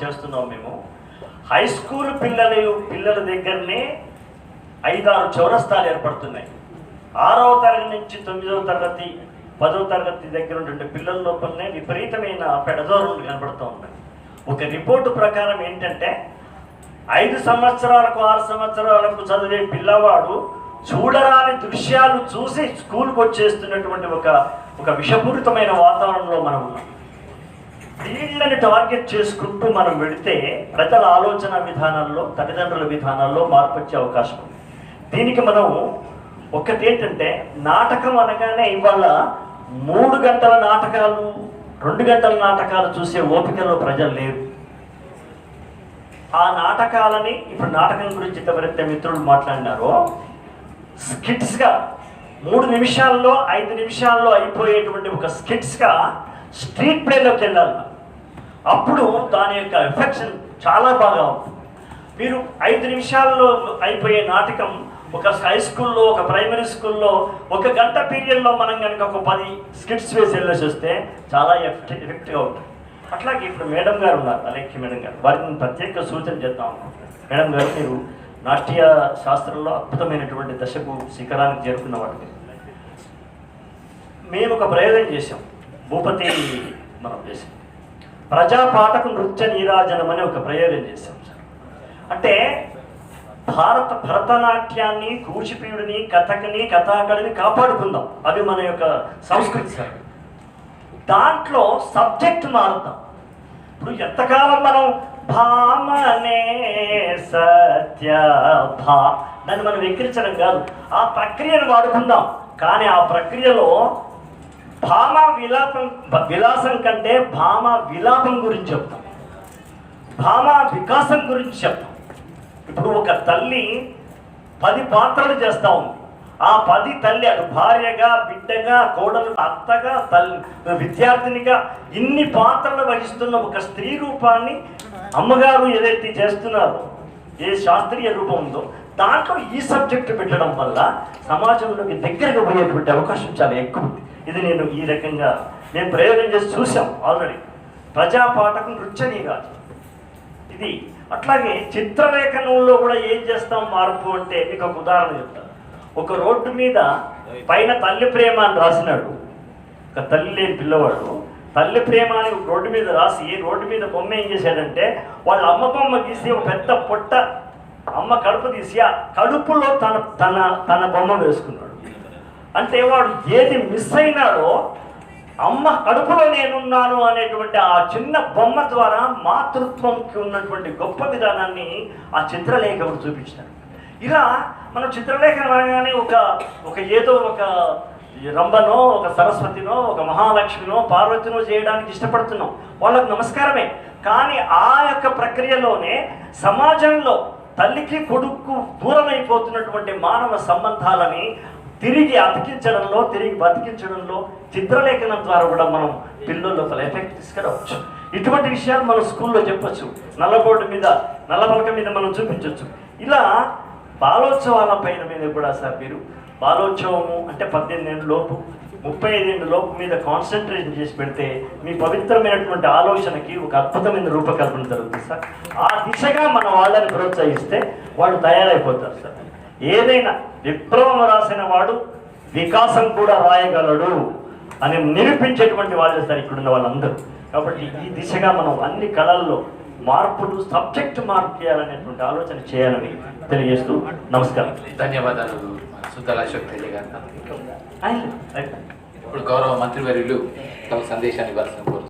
చేస్తున్నాం మేము. High school పిల్లలు పిల్లల దగ్గరనే ఐదారు చౌరస్తాలు ఏర్పడుతున్నాయి. ఆరవ తరగతి నుంచి తొమ్మిదవ తరగతి పదవ తరగతి దగ్గర ఉండే పిల్లల లోపలనే విపరీతమైన పెడదోరణలు కనబడుతూ ఉన్నాయి. ఒక రిపోర్టు ప్రకారం ఏంటంటే ఐదు సంవత్సరాలకు ఆరు సంవత్సరాలకు చదివే పిల్లవాడు చూడరాని దృశ్యాలు చూసి స్కూల్కి వచ్చేస్తున్నటువంటి ఒక ఒక విషపూరితమైన వాతావరణంలో మనం ఉన్నాం. వీళ్ళని టార్గెట్ చేసుకుంటూ మనం వెళితే ప్రజల ఆలోచన విధానాల్లో తల్లిదండ్రుల విధానాల్లో మార్పు వచ్చే అవకాశం ఉంది. దీనికి మనం ఒకటి ఏంటంటే నాటకం అనగానే ఇవాళ మూడు గంటల నాటకాలు రెండు గంటల నాటకాలు చూసే ఓపికలో ప్రజలు లేరు. ఆ నాటకాలని ఇప్పుడు నాటకం గురించి ఎవరైతే మిత్రులు మాట్లాడినారో స్కిట్స్గా మూడు నిమిషాల్లో ఐదు నిమిషాల్లో అయిపోయేటువంటి ఒక స్కిట్స్గా స్ట్రీట్ ప్లేలోకి వెళ్ళాలి అప్పుడు దాని యొక్క ఎఫెక్షన్ చాలా బాగా ఉంటుంది మీరు ఐదు నిమిషాల్లో అయిపోయే నాటకం ఒక హై స్కూల్లో ఒక ప్రైమరీ స్కూల్లో ఒక గంట పీరియడ్లో మనం కనుక ఒక పది స్కిట్స్ వేసి వెళ్ళేసి వస్తే చాలా ఎఫెక్ట్ ఎఫెక్ట్గా ఉంటుంది. అట్లాగే ఇప్పుడు మేడం గారు ఉన్నారు అలేఖ్య మేడం గారు. వారిని ప్రత్యేక సూచన చేద్దాం అనుకుంటున్నాను. మేడం గారు మీరు నాట్య శాస్త్రంలో అద్భుతమైనటువంటి దశకు శిఖరానికి చేరుకున్న వాటి మేము ఒక ప్రయోగం చేసాం భూపతి మనం చేసాం ప్రజాపాఠకు నృత్య నీరాజనం అనే ఒక ప్రయోగం చేశాం సార్. అంటే భారత భరతనాట్యాన్ని కూచిపీడిని కథకని కథాకళిని కాపాడుకుందాం. అది మన యొక్క సంస్కృతి సార్. దాంట్లో సబ్జెక్ట్ మారుద్దాం. ఇప్పుడు ఎంతకాలం మనం భామనే సత్య భా దాన్ని మనం వెక్కిరించడం కాదు. ఆ ప్రక్రియను వాడుకుందాం. కానీ ఆ ప్రక్రియలో భామ విలాపం విలాసం కంటే భామ విలాపం గురించి చెప్తాం. భామ వికాసం గురించి చెప్తాం. ఇప్పుడు ఒక తల్లి పది పాత్రలు చేస్తూ ఉంది. ఆ పది తల్లి అటు భార్యగా బిడ్డగా కోడలు అత్తగా తల్లి విద్యార్థినిగా ఇన్ని పాత్రలు వహిస్తున్న ఒక స్త్రీ రూపాన్ని అమ్మగారు ఏదైతే చేస్తున్నారో ఏ శాస్త్రీయ రూపం ఉందో దాంట్లో ఈ సబ్జెక్టు పెట్టడం వల్ల సమాజంలోకి దగ్గరగా పోయేటువంటి అవకాశం చాలా ఎక్కువ ఉంది. ఇది నేను ఈ రకంగా నేను ప్రయోగం చేసి చూసాం ఆల్రెడీ ప్రజాపాఠకం నృత్యని కాదు. ఇది అట్లాగే చిత్రలేఖనంలో కూడా ఏం చేస్తాం మార్పు అంటే మీకు ఒక ఉదాహరణ చెప్తాను ఒక రోడ్డు మీద పైన తల్లి ప్రేమ అని రాసినాడు. ఒక తల్లి లేని పిల్లవాడు తల్లి ప్రేమ అని ఒక రోడ్డు మీద రాసి రోడ్డు మీద బొమ్మ ఏం చేశాడంటే వాళ్ళ అమ్మ బొమ్మ గీసి ఒక పెద్ద పొట్ట అమ్మ కడుపు తీసి ఆ కడుపులో తన తన తన బొమ్మ వేసుకున్నాడు. అంటే వాడు ఏది మిస్ అయినాడో అమ్మ కడుపులో నేనున్నాను అనేటువంటి ఆ చిన్న బొమ్మ ద్వారా మాతృత్వంకి ఉన్నటువంటి గొప్ప విధానాన్ని ఆ చిత్రలేఖకుడు చూపించాడు ఇలా మనం చిత్రలేఖనం అనగానే ఒక ఒక ఏదో ఒక రంభనో ఒక సరస్వతినో ఒక మహాలక్ష్మినో పార్వతినో చేయడానికి ఇష్టపడుతున్నాం. వాళ్ళకు నమస్కారమే. కానీ ఆ యొక్క ప్రక్రియలోనే సమాజంలో తల్లికి కొడుకు దూరం అయిపోతున్నటువంటి మానవ సంబంధాలని తిరిగి అతికించడంలో తిరిగి బతికించడంలో చిత్రలేఖనం ద్వారా కూడా మనం పిల్లల లోపల ఎఫెక్ట్ తీసుకురావచ్చు. ఇటువంటి విషయాలు మనం స్కూల్లో చెప్పచ్చు. నల్లబోర్డు మీద నల్లబలక మీద మనం చూపించవచ్చు ఇలా బాలోత్సవాల పైన మీద కూడా సార్ మీరు బాలోత్సవము అంటే పద్దెనిమిది లోపు ముప్పై ఐదేళ్ళ లోపు మీద కాన్సన్ట్రేషన్ చేసి పెడితే మీ పవిత్రమైనటువంటి ఆలోచనకి ఒక అద్భుతమైన రూపకల్పన జరుగుతుంది సార్. ఆ దిశగా మన వాళ్ళని ప్రోత్సహిస్తే వాళ్ళు తయారైపోతారు సార్. ఏదైనా విప్లవం రాసిన వాడు వికాసం కూడా రాయగలడు అని నిరూపించేటువంటి వాళ్ళు సార్ ఇక్కడున్న వాళ్ళందరూ. కాబట్టి ఈ దిశగా మనం అన్ని కళల్లో మార్పులు సబ్జెక్ట్ మార్పు చేయాలనేటువంటి ఆలోచన చేయాలని తెలియజేస్తూ నమస్కారం. ధన్యవాదాలు. సుద్దల అశోక్ ఇప్పుడు గౌరవ మంత్రివర్యులు తమ సందేశాన్ని ఇవ్వాల్సిన కోరు